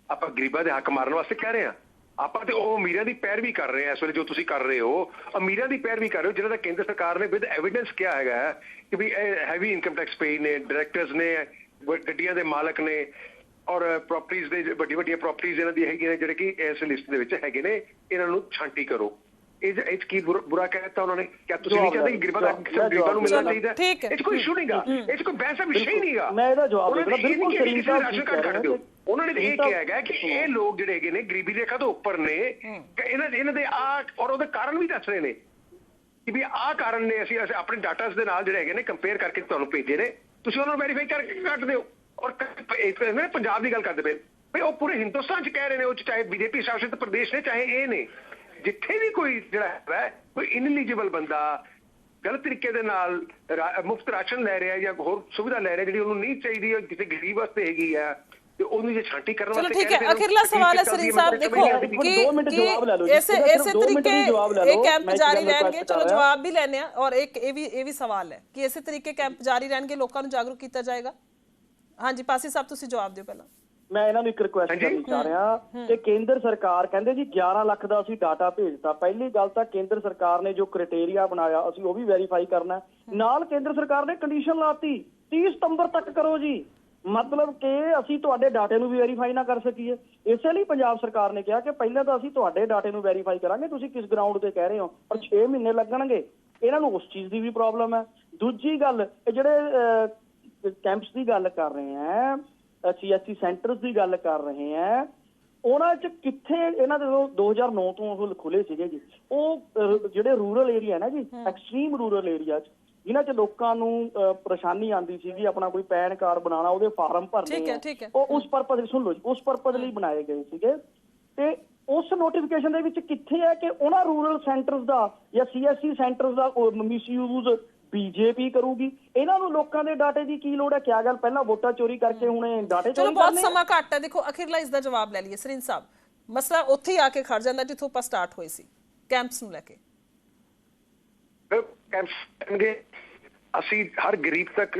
ਆਪਾਂ ਗਰੀਬਾਂ ਦੇ ਹੱਕ ਮਾਰਨ ਵਾਸਤੇ ਕਹਿ ਰਹੇ ਆ। ਆਪਾਂ ਤੇ ਉਹ ਅਮੀਰਾਂ ਦੀ ਪੈਰਵੀ ਕਰ ਰਹੇ ਆ ਇਸ ਵੇਲੇ ਜੋ ਤੁਸੀਂ ਕਰ ਰਹੇ ਹੋ। ਅਮੀਰਾਂ ਦੀ ਪੈਰਵੀ ਕਰ ਰਹੇ ਹੋ ਜਿਹਨਾਂ ਦਾ ਕੇਂਦਰ ਸਰਕਾਰ ਨੇ ਵਿਦ ਐਵੀਡੈਂਸ ਕਿਹਾ ਹੈਗਾ ਕਿ ਵੀ ਇਹ ਹੈਵੀ ਇਨਕਮ ਟੈਕਸ ਪੇ ਨੇ ਡਾਇਰੈਕਟਰਸ ਨੇ ਗੱਡੀਆਂ ਦੇ ਮਾਲਕ ਨੇ ਔਰ ਪ੍ਰਾਪਰਟੀਆਂ ਦੇ ਵੱਡੀ ਵੱਡੀਆਂ ਪ੍ਰਾਪਰਟੀਆਂ ਇਹਨਾਂ ਦੀ ਹੈਗੀਆਂ ਨੇ ਜਿਹੜੇ ਕਿ ਇਸ ਲਿਸਟ ਦੇ ਵਿੱਚ ਹੈਗੇ ਨੇ ਇਹਨਾਂ ਨੂੰ ਛਾਂਟੀ ਕਰੋ। ਇਹ 'ਚ- ਇਹ ਕੀ ਬੁਰਾ- ਕਹਿਤਾ ਉਹਨਾਂ ਨੇ? ਕਿਆ ਤੁਸੀਂ ਨਹੀਂ ਚਾਹਦੇ ਕਿ ਗਰੀਬਾਂ ਦਾ ਗਰੀਬਾਂ ਨੂੰ ਮਿਲਣਾ ਚਾਹੀਦਾ। ਇਹ 'ਚ ਕੋਈ ਇਸ਼ੂ ਨਹੀਂਗਾ। ਇਹ 'ਚ ਕੋਈ ਬਹਿਸ ਦਾ ਵਿਸ਼ਾ ਹੀ ਨਹੀਂਗਾ। ਮੈਂ ਇਹਦਾ ਜਵਾਬ ਦੇਣਾ, ਬਿਲਕੁਲ ਕਿ ਕਿਸੇ ਦਾ ਰਾਸ਼ਨ ਕਾਰਡ ਰਹੇ ਦਿਓ। ਉਹਨਾਂ ਨੇ ਇਹ ਕਿਹਾ ਹੈਗਾ ਕਿ ਇਹ ਲੋਕ ਜਿਹੜੇ ਹੈਗੇ ਨੇ ਗਰੀਬੀ ਰੇਖਾ ਤੋਂ ਉੱਪਰ ਨੇ। ਕਿ ਇਹਨਾਂ ਇਹਨਾਂ ਦੇ ਆ ਔਰ ਉਹਦੇ ਕਾਰਨ ਵੀ ਦੱਸ ਰਹੇ ਨੇ। ਕਿ ਵੀ ਆਹ ਕਾਰਨ ਨੇ ਅਸੀਂ ਅਸੀਂ ਆਪਣੇ ਡਾਟਾਸ ਦੇ ਨਾਲ ਜਿਹੜੇ ਹੈਗੇ ਨੇ ਕੰਪੇਅਰ ਕਰਕੇ ਤੁਹਾਨੂੰ ਭੇਜੇ ਨੇ। ਤੁਸੀਂ ਉਹਨਾਂ ਨੂੰ ਵੈਰੀਫਾਈ ਕਰਕੇ ਕੱਢ ਦਿਓ। ਔਰ ਕ- ਪੰਜਾਬ ਦੀ ਗੱਲ ਕਰਦੇ ਪਏ। ਵੀ ਉਹ ਪੂਰੇ ਹਿੰਦੁਸਤਾਨ ਚ ਕਹਿ ਰਹੇ ਨੇ ਉਹ ਚਾਹੇ ਬੀਜੇਪੀ ਸ਼ਾਸਿਤ ਪ੍ਰਦੇਸ਼ ਨੇ, ਚਾਹੇ ਇਹ ਨੇ। ਜਿੱਥੇ ਵੀ ਕੋਈ ਜਿਹੜਾ ਹੈ ਕੋਈ ਇਨਲੀਜੀਬਲ ਬੰਦਾ ਗਲਤ ਤਰੀਕੇ ਦੇ ਨਾਲ ਮੁਫਤ ਰਾਸ਼ਨ ਲੈ ਰਿਹਾ ਜਾਂ ਹੋਰ ਸੁਵਿਧਾ ਲੈ ਰਿਹਾ, ਜਿਹੜੀ ਉਹਨੂੰ ਨਹੀਂ ਚਾਹੀਦੀ, ਉਹ ਕਿਸੇ ਗਰੀਬ ਵਾਸਤੇ ਹੈਗੀ ਆ ਉਹਨੂੰ ਜੇ ਛਾਂਟੀ ਕਰਨ ਚਲੋ ਵਾਸਤੇ ਠੀਕ ਹੈ ਅਖੀਰਲਾ ਸਵਾਲ ਹੈ ਸਰੀਨ ਸਾਹਿਬ ਦੇਖੋ। ਕਿ- ਦੋ ਮਿੰਟ ਜਵਾਬ ਲੈ ਲਓ। ਇਸੇ ਇਸੇ ਤਰੀਕੇ ਇਹ। ਕੈਂਪ ਜਾਰੀ ਰਹਿਣਗੇ ਚਲੋ। ਜਵਾਬ ਵੀ ਲੈਣੇ ਆ ਔਰ ਇੱਕ ਇਹ ਵੀ ਇਹ ਵੀ ਸਵਾਲ ਹੈ ਕਿ ਇਸੇ ਤਰੀਕੇ ਕੈਂਪ ਜਾਰੀ ਰਹਿਣਗੇ ਲੋਕਾਂ ਨੂੰ ਜਾਗਰੂਕ ਕੀਤਾ ਜਾਏਗਾ ਹਾਂਜੀ ਪਾਸੀ ਸਾਹਿਬ ਤੁਸੀਂ ਜਵਾਬ ਦਿਓ ਪਹਿਲਾਂ ਮੈਂ ਇਹਨਾਂ ਨੂੰ ਇੱਕ ਰਿਕੁਐਸਟ। ਕਰਨੀ ਚਾਹ ਰਿਹਾ ਕਿ ਕੇਂਦਰ ਸਰਕਾਰ ਕਹਿੰਦੇ ਜੀ 11 ਲੱਖ ਦਾ ਅਸੀਂ ਡਾਟਾ ਭੇਜਤਾ ਪਹਿਲੀ ਗੱਲ ਤਾਂ ਕੇਂਦਰ ਸਰਕਾਰ ਨੇ ਜੋ ਕ੍ਰਾਈਟੇਰੀਆ ਬਣਾਇਆ ਅਸੀਂ ਉਹ ਵੀ ਵੈਰੀਫਾਈ ਕਰਨਾ। ਨਾਲ ਕੇਂਦਰ ਸਰਕਾਰ ਨੇ ਕੰਡੀਸ਼ਨ ਲਾਤੀ 30 ਸਤੰਬਰ ਤੱਕ ਕਰੋ ਜੀ ਮਤਲਬ ਕਿ ਅਸੀਂ ਤੁਹਾਡੇ ਡਾਟੇ ਨੂੰ ਵੀ ਵੈਰੀਫਾਈ ਨਾ ਕਰ ਸਕੀਏ। ਇਸੇ ਲਈ ਪੰਜਾਬ ਸਰਕਾਰ ਨੇ ਕਿਹਾ ਕਿ ਪਹਿਲਾਂ ਤਾਂ ਅਸੀਂ ਤੁਹਾਡੇ ਡਾਟੇ ਨੂੰ ਵੈਰੀਫਾਈ ਕਰਾਂਗੇ ਤੁਸੀਂ ਕਿਸ ਗਰਾਊਂਡ ਤੇ ਕਹਿ ਰਹੇ ਹੋ ਪਰ 6 ਮਹੀਨੇ ਲੱਗਣਗੇ। ਇਹਨਾਂ ਨੂੰ ਉਸ ਚੀਜ਼ ਦੀ ਵੀ ਪ੍ਰੋਬਲਮ ਹੈ। ਦੂਜੀ ਗੱਲ ਇਹ ਜਿਹੜੇ ਕੈਂਪਸ ਦੀ ਗੱਲ ਕਰ ਰਹੇ ਆ ਸੀਐਸਸੀ ਸੈਂਟਰਸ ਦੀ ਗੱਲ ਕਰ ਰਹੇ ਆ ਉਹਨਾਂ ਚ ਕਿੱਥੇ ਇਹਨਾਂ ਦੇ ਜਦੋਂ 2009 ਤੋਂ ਉਹ ਖੁੱਲੇ ਸੀਗੇ ਜੀ। ਉਹ ਜਿਹੜੇ ਰੂਰਲ ਏਰੀਆ ਨਾ ਜੀ ਐਕਸਟ੍ਰੀਮ ਰੂਰਲ ਏਰੀਆ ਚ ਜਿਨ੍ਹਾਂ ਚ ਲੋਕਾਂ ਨੂੰ ਪਰੇਸ਼ਾਨੀ ਆਂਦੀ ਸੀਗੀ ਆਪਣਾ ਕੋਈ ਪੈਨ ਕਾਰਡ ਬਣਾਉਣਾ ਉਹਦੇ ਫਾਰਮ ਭਰਨੇ ਆ। ਉਹ ਉਸ ਪਰਪਸ ਲਈ ਸੁਣ ਲਓ ਜੀ ਉਸ ਪਰਪਸ ਲਈ ਬਣਾਏ ਗਏ ਸੀਗੇ। ਤੇ ਉਸ ਨੋਟੀਫਿਕੇਸ਼ਨ ਦੇ ਵਿੱਚ ਕਿੱਥੇ ਹੈ ਕਿ ਉਹਨਾਂ ਰੂਰਲ ਸੈਂਟਰਸ ਦਾ ਜਾਂ ਸੀਐਸਸੀ ਸੈਂਟਰਸ ਦਾ ਮਿਸਯੂਜ਼ ਬੀਜੇਪੀ ਕਰੂਗੀ। ਇਹਨਾਂ ਨੂੰ ਲੋਕਾਂ ਦੇ ਡਾਟੇ ਦੀ ਕੀ ਲੋੜ ਹੈ? ਕਿਆ ਗੱਲ? ਪਹਿਲਾਂ ਵੋਟਾਂ ਚੋਰੀ ਕਰਕੇ ਹੁਣੇ ਡਾਟੇ ਚਲੋ ਚੋਰੀ ਬਹੁਤ ਕਰਨੇ ਆ? ਸਮਾਂ ਘੱਟ ਹੈ। ਦੇਖੋ ਅਖੀਰਲਾ ਇਸ ਦਾ ਜਵਾਬ ਲੈ ਲਈਏ ਸਰੀਨ ਸਾਹਿਬ। ਮਸਲਾ ਉੱਥੇ ਹੀ ਆ ਕੇ ਖੜ ਜਾਂਦਾ ਜਿੱਥੋਂ ਆਪਾਂ ਸਟਾਰਟ ਹੋਏ ਸੀ। ਕੈਂਪਸ ਨੂੰ ਲੈ ਕੇ। ਕੈਂਪਸ ਕਰਨਗੇ। ਅਸੀਂ ਹਰ ਗਰੀਬ ਤੱਕ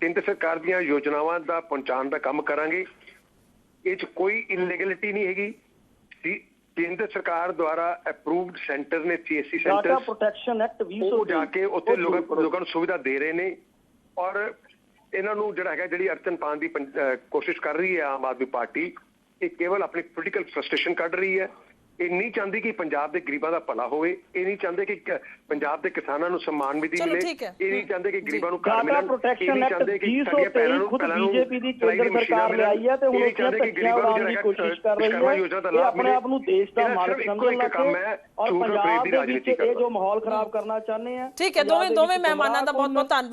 ਕੇਂਦਰ ਸਰਕਾਰ ਦੀਆਂ ਯੋਜਨਾਵਾਂ ਦਾ ਪਹੁੰਚਾਉਣ ਦਾ ਕੰਮ ਕਰਾਂਗੇ। ਇਹ ਚ ਕੋਈ ਇਨਲੀਗਲਿਟੀ ਨਹੀਂ ਹੈਗੀ। ਸੀ- ਕੇਂਦਰ ਸਰਕਾਰ ਦੁਆਰਾ ਅਪਰੂਵਡ ਸੈਂਟਰ ਨੇ CSC data centre protection act 2023 ਉਹ ਜਾ ਕੇ ਉੱਥੇ ਲੋਕਾਂ ਨੂੰ ਸੁਵਿਧਾ ਦੇ ਰਹੇ ਨੇ। ਔਰ ਇਹਨਾਂ ਨੂੰ ਜਿਹੜਾ ਹੈਗਾ ਜਿਹੜੀ ਅੜਚਨ ਪਾਉਣ ਦੀ ਕੋਸ਼ਿਸ਼ ਕਰ ਰਹੀ ਹੈ ਆਮ ਆਦਮੀ ਪਾਰਟੀ ਇਹ ਕੇਵਲ ਆਪਣੀ ਪੋਲੀਟੀਕਲ ਫਰਸਟ੍ਰੇਸ਼ਨ ਕੱਢ ਰਹੀ ਹੈ। ਇਹ ਨਹੀਂ ਚਾਹੁੰਦੀ ਕਿ ਪੰਜਾਬ ਦੇ ਗਰੀਬਾਂ ਦਾ ਭਲਾ ਹੋਵੇ ਇਹ ਨਹੀਂ ਚਾਹੁੰਦੇ ਕਿ ਪੰਜਾਬ ਦੇ ਕਿਸਾਨਾਂ ਨੂੰ ਸਨਮਾਨ ਮਿਲੇ ਹੈ। ਇਹ ਨਹੀਂ ਚਾਹੁੰਦੇ ਕਿ ਗਰੀਬਾਂ ਨੂੰ ਘਰ ਮਿਲਣ ਇਹ ਨਹੀਂ ਚਾਹੁੰਦੇ ਕਿ ਸਾਡੀਆਂ 2023 ਭੈਣਾਂ ਨੂੰ ਖੁਦ ਭੈਣਾਂ ਨੂੰ ਬੀਜੇਪੀ ਦੀ ਕੇਂਦਰ ਸਰਕਾਰ ਲਿਆਈ ਹੈ ਤੇ ਹੁਣ ਚਾਹੁੰਦੇ ਕਿ ਗਰੀਬਾਂ ਨੂੰ ਜਿਹੜਾ ਕੋਸ਼ਿਸ਼ ਕਰ ਰਹੀ ਹੈ ਯੋਜਨਾ ਦਾ ਇਹ ਲਾਭ ਆਪਣੇ ਮਿਲੇ ਆਪ ਨੂੰ ਦੇਸ਼ ਦਾ ਮਾਲਕ ਸਮਝਣ ਲੱਗ ਕੰਮ ਪਏ ਹੈ ਔਰ ਪੰਜਾਬ ਦੀ ਵਿੱਚ ਇਹ ਜੋ ਮਾਹੌਲ ਖਰਾਬ ਕਰਨਾ ਚਾਹੁੰਦੇ ਆ ਠੀਕ ਹੈ ਦੋਵੇਂ ਦੋਵੇਂ ਮਹਿਮਾਨਾਂ ਦਾ ਬਹੁਤ ਬਹੁਤ ਧੰਨਵਾਦ